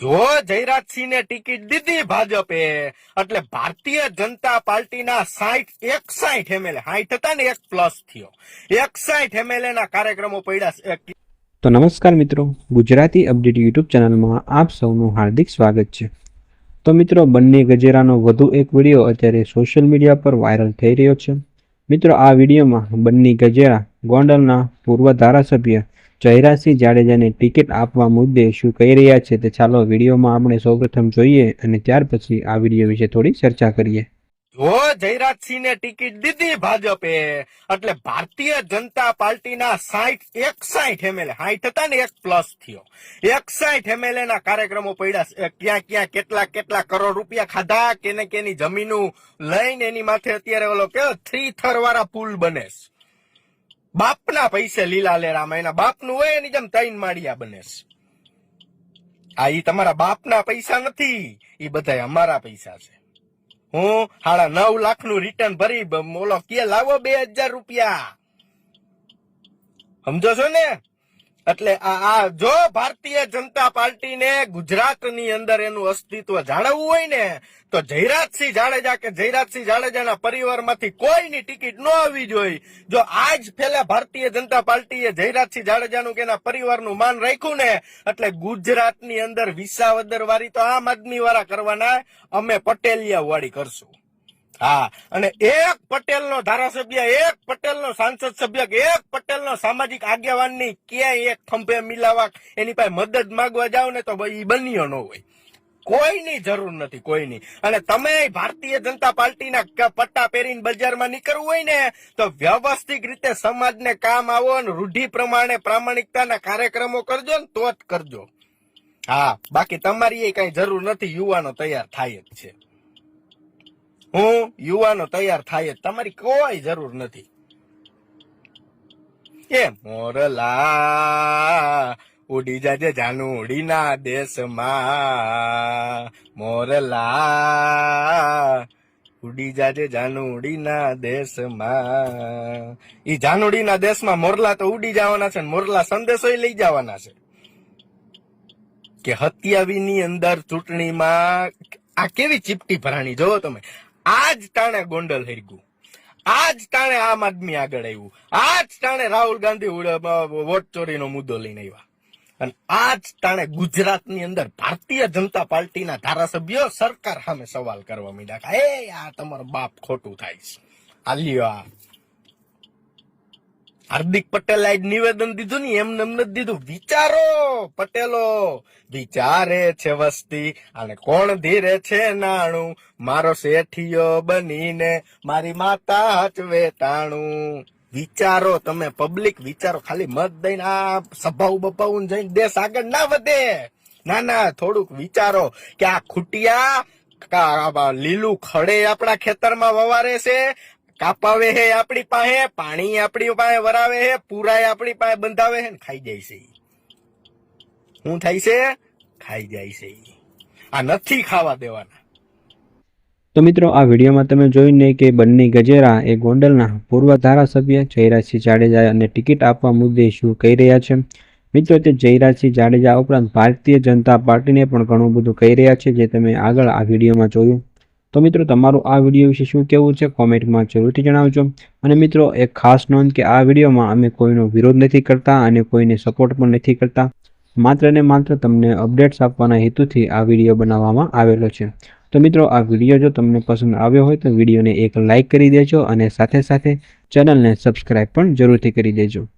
જો જયરાજસિંહને ટિકિટ દીધી ભાજપે, એટલે ભારતીય જનતા પાર્ટીના સાઠ એકસાઠ એમએલએ સાઠ હતા ને એક પ્લસ થયો. એકસાઠ એમએલએ ના કાર્યક્રમો પડ્યા તો નમસ્કાર મિત્રો, ગુજરાતી અપડેટ યુટ્યુબ ચેનલમાં આપ સૌનું હાર્દિક સ્વાગત છે. તો મિત્રો, બંને ગજેરાનો વધુ એક વીડિયો અત્યારે સોશિયલ મીડિયા પર વાયરલ થઈ રહ્યો છે. મિત્રો, આ વિડીયોમાં બંને ગજેરા ગોંડલના પૂર્વ ધારાસભ્ય જયરાજસિંહ જાડેજાને ટિકિટ આપવા મુદ્દે શું કહી રહ્યા છે તે ચાલો વિડીયોમાં આપણે સૌપ્રથમ જોઈએ અને ત્યાર પછી આ વીડિયો વિશે થોડી ચર્ચા કરીએ. જો જયરાજસિંહને ટિકિટ દીધી ભાજપે, એટલે ભારતીય જનતા પાર્ટીના સાઠ એકસાઠ એમએલએ સાઠ હતા ને એક પ્લસ થયો. એકસાઠ એમએલએ ના કાર્યક્રમો પડ્યા ક્યાં ક્યાં, કેટલા કેટલા કરોડ રૂપિયા ખાધા, કેને, કેની જમીનું લઈને એની માથે અત્યારે ઓલો કેવો થ્રી થર વાળા પુલ બને છે. બાપના પૈસે લીલા લેરામાં, એના બાપનું હોય એની જેમ તૈન માળિયા બને. આ ઈ તમારા બાપના પૈસા નથી એ બધા અમારા પૈસા છે. હું સાડા નવ લાખનું રિટર્ન ભરી, બ- ઓલો કે લાવો બે હજાર રૂપિયા. સમજો છો ને? એટલે આ જો ભારતીય જનતા પાર્ટીને ગુજરાતની અંદર એનું અસ્તિત્વ જાળવવું હોય ને, તો જયરાજસિંહ જાડેજા કે જયરાજસિંહ જાડેજાના પરિવારમાંથી કોઈની ટિકિટ ન આવવી જોઈએ. જો આજ પેલા ભારતીય જનતા પાર્ટીએ જયરાજસિંહ જાડેજાનું કે એના પરિવારનું માન રાખ્યું ને, એટલે ગુજરાતની અંદર વિસાવદર વાળી તો આમ આદમી વાળા કરવાના, અમે પટેલિયા વાળી કરશું. હા, અને એક પટેલનો ધારાસભ્ય, એક પટેલનો સાંસદ સભ્ય, એક પટેલનો સામાજિક આગેવાનની ક્યાંય એક ખંભે મિલાવા એની પાસે મદદ માંગવા જાવ ને તો ભાઈ બન્યો ન હોય. કોઈની જરૂર નથી, કોઈની. અને તમે ભારતીય જનતા પાર્ટીના પટ્ટા પહેરીને બજારમાં નીકળવું હોય ને, તો વ્યવસ્થિત રીતે સમાજને કામ આવો અને રૂઢિ પ્રમાણે પ્રામાણિકતાના કાર્યક્રમો કરજો ને તો જ કરજો. હા, બાકી તમારી એ કઈ જરૂર નથી, યુવાનો તૈયાર થાય જ છે. હું યુવાનો તૈયાર થાય તમારી કોઈ જરૂર નથી. એ મોરલા, ઉડી જાજે જાનુડીના દેશમાં. મોરલા, ઉડી જાજે જાનુડીના દેશમાં. ઈ જાનુડીના દેશમાં મોરલા તો ઉડી જવાના છે મોરલા સંદેશો લઈ જવાના છે. કે હત્યાવીની અંદર ચૂંટણીમાં આ કેવી ચીપટી ભરાણી? જોવો તમે. આજ તાણે ગોંડલ હરગું આજ તાણે આમ આદમી આગળ આવ્યું. આજ તાણે રાહુલ ગાંધી વોટ ચોરીનો મુદ્દો લઈને આવ્યા. અને આજ તાણે ગુજરાતની અંદર ભારતીય જનતા પાર્ટીના ધારાસભ્યો સરકાર સામે સવાલ કરવા માંડ્યા એ આ તમારો બાપ ખોટું થાય છે. આ લ્યો આ. હાર્દિક પટેલ નિવેદન દીધું ને એમને એમ દીધું. વિચારો પટેલો, વિચારે છે વસ્તી. અને કોણ ધીરે છે નાણું? મારો શેઠિયો બનીને મારી માતા હચવે તાણું વિચારો, તમે પબ્લિક વિચારો. ખાલી મત દઈને આ સભાઉ બપાવું જઈને દેશ આગળ ના વધે. ના ના, થોડુંક વિચારો કે આ ખૂટિયા લીલું ખડે આપણા ખેતરમાં વવારે છે. કાપાવે હે આપણી પાસે, પાણી આપણી પાસે વરાવે હે, પૂરાય આપણી પાસે બંધાવે હે ખાઈ જાય છે. શું થાય છે? ખાઈ જાય છે. આ નથી ખાવા દેવાના. તો મિત્રો, આ વિડીયોમાં તમે જોઈને કે બંને ગજેરા એ ગોંડલના પૂર્વ ધારાસભ્ય જયરાજસિંહ જાડેજા અને ટિકિટ આપવા મુદ્દે શું કહી રહ્યા છે? મિત્રો, તે જયરાજસિંહ જાડેજા ઉપરાંત ભારતીય જનતા પાર્ટીને પણ ઘણું બધું કહી રહ્યા છે, જે તમે આગળ આ વિડીયોમાં જોયું. તો મિત્રો, તમારું આ વીડિયો વિશે શું કહેવું છે કોમેન્ટમાં જરૂરથી જણાવજો. અને મિત્રો, એક ખાસ નોંધ કે આ વિડીયોમાં અમે કોઈનો વિરોધ નથી કરતા અને કોઈને સપોર્ટ પણ નથી કરતા. માત્ર ને માત્ર તમને અપડેટ્સ આપવાના હેતુથી આ વીડિયો બનાવવામાં આવેલો છે. તો મિત્રો, આ વીડિયો જો તમને પસંદ આવ્યો હોય તો વિડીયોને એક લાઇક કરી દેજો અને સાથે સાથે ચેનલને સબસ્ક્રાઈબ પણ જરૂરથી કરી દેજો.